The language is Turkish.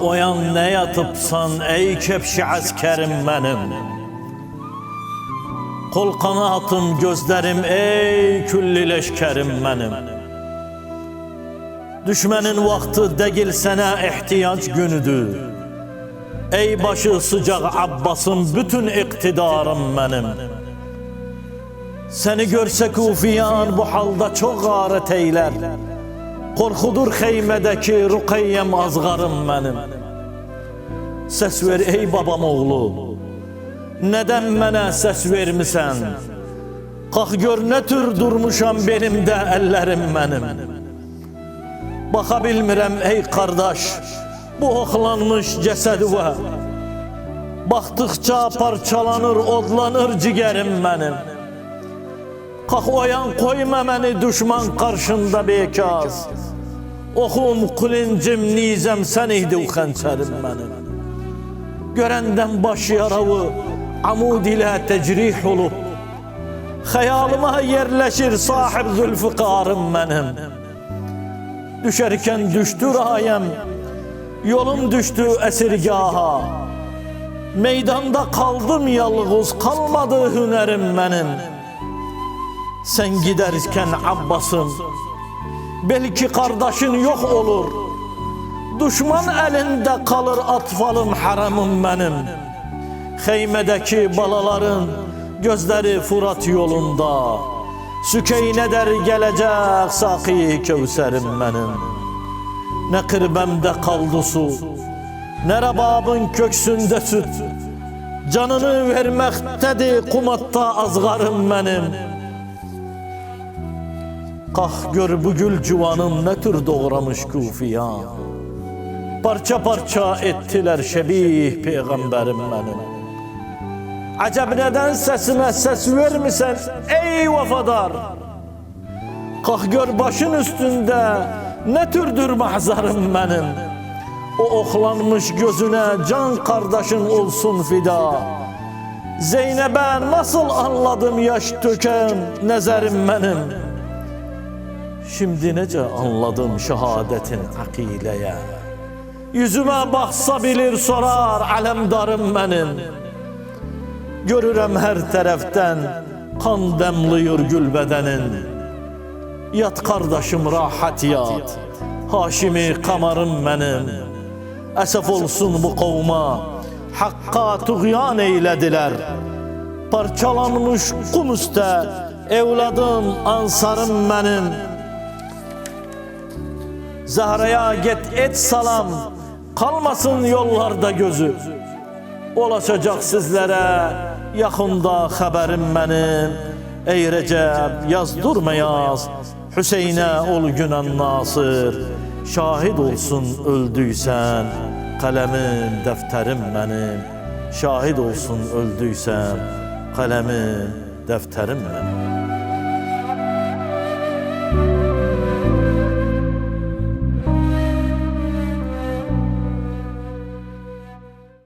oyan ne yatıpsan ey kepşi askerim benim. Kol kanatım gözlerim ey külli leşkerim benim. Düşmenin vakti değil sana ihtiyaç günüdür. Ey başı sıcak Abbas'ın bütün iktidarım benim. Seni görse kufiyan bu halda çok garet eyler Korkudur heymedeki Rukayyem azgarım benim Ses ver ey babam oğlu. Neden mənə ses vermisən? Kalk gör ne tür durmuşam benim de ellerim benim Baka ey kardeş Bu oxlanmış cəsədivə Baxdıqca parçalanır, odlanır cigerim benim Kalk oyan koyma beni düşman karşında bekaz. Oxum, kılıncım, nizem sen idi o xənçərim benim Görəndən baş yarağı amud ilə tecrih olub. Xəyalıma yerləşir sahib zülfiqarım mənim. Düşərkən düşdü rayəm Yolum düşdü əsirgaha. Meydanda kaldım yalğız Kalmadı hünərim mənim Sen giderken Abbas'ım Belki kardeşin yok olur. Düşman elinde kalır atfalım haramım benim. Heymedeki balaların gözleri Furat yolunda. Sükeyne der gelecek saki kevserim benim. Ne kırbemde kaldı su Ne rebabın köksünde süt. Canını vermektedir kumatta azgarım benim Kalk gör bu gül civanım ne tür doğramış kufiyan Parça parça ettiler şebih peygamberim benim Acep neden sesime ses vermişsen ey vefadar Kalk gör başın üstünde ne türdür mahzarım benim O oklanmış gözüne can kardeşin olsun fida. Zeynep'e nasıl anladım yaş töken nezerim benim Şimdi nece anladım şehadetin akileye Yüzüme baksa bilir sorar alemdarım benim Görürüm her taraftan kan demliyor gül bedenin Yat kardeşim rahat yat. Haşimi kamarım benim Esef olsun bu kavma Hakka tuğyan eylediler Parçalanmış kum üstte Evladım ansarım benim Zahra'ya get et salam. Kalmasın yollarda gözü. Ulaşacak sizlere. Yakında haberim benim Ey Recep yaz durma yaz. Hüseyin'e ol günen nasır. Şahit olsun öldüysen Kalemim defterim benim Şahit olsun öldüysen Kalemim defterim benim